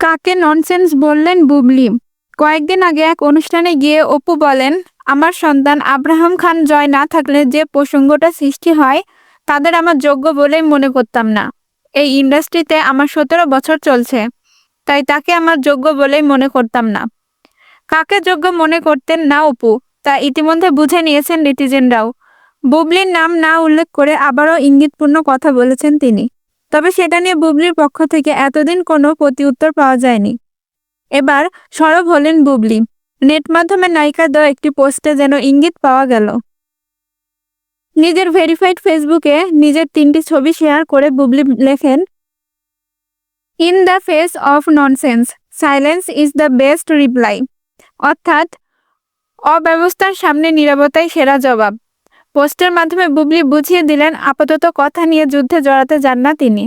কাকে ননসেন্স বললেন বুবলি? কয়েকদিন আগে এক অনুষ্ঠানে গিয়ে অপু বলেন, আমার সন্তান আব্রাহাম খান জয় না থাকলে যে প্রসঙ্গটা সৃষ্টি হয়, তাদের আমার যোগ্য বলেই মনে করতাম না। এই ইন্ডাস্ট্রিতে আমার সতেরো বছর চলছে, তাই তাকে আমার যোগ্য বলেই মনে করতাম না। কাকে যোগ্য মনে করতেন না অপু, তা ইতিমধ্যে বুঝে নিয়েছেন নেটিজেনরাও বুবলির নাম না উল্লেখ করে আবারও ইঙ্গিতপূর্ণ কথা বলেছেন তিনি। তবে সেটা নিয়ে বুবলির পক্ষ থেকে এতদিন কোনো প্রতিউত্তর পাওয়া যায়নি। এবার সরব হলেন বুবলি। নেট মাধ্যমে নায়িকা দেওয়া একটি পোস্টে যেন ইঙ্গিত পাওয়া গেল। নিজের ভেরিফাইড ফেসবুকে নিজের তিনটি ছবি শেয়ার করে বুবলি লেখেন, in the face of nonsense, silence is the best reply. অর্থাৎ, অব্যবস্থার সামনে নীরবতাই সেরা জবাব। পোস্টের মাধ্যমে বুবলি বুঝিয়ে দিলেন আপাতত কথা নিয়ে যুদ্ধে জড়াতে যান না তিনি।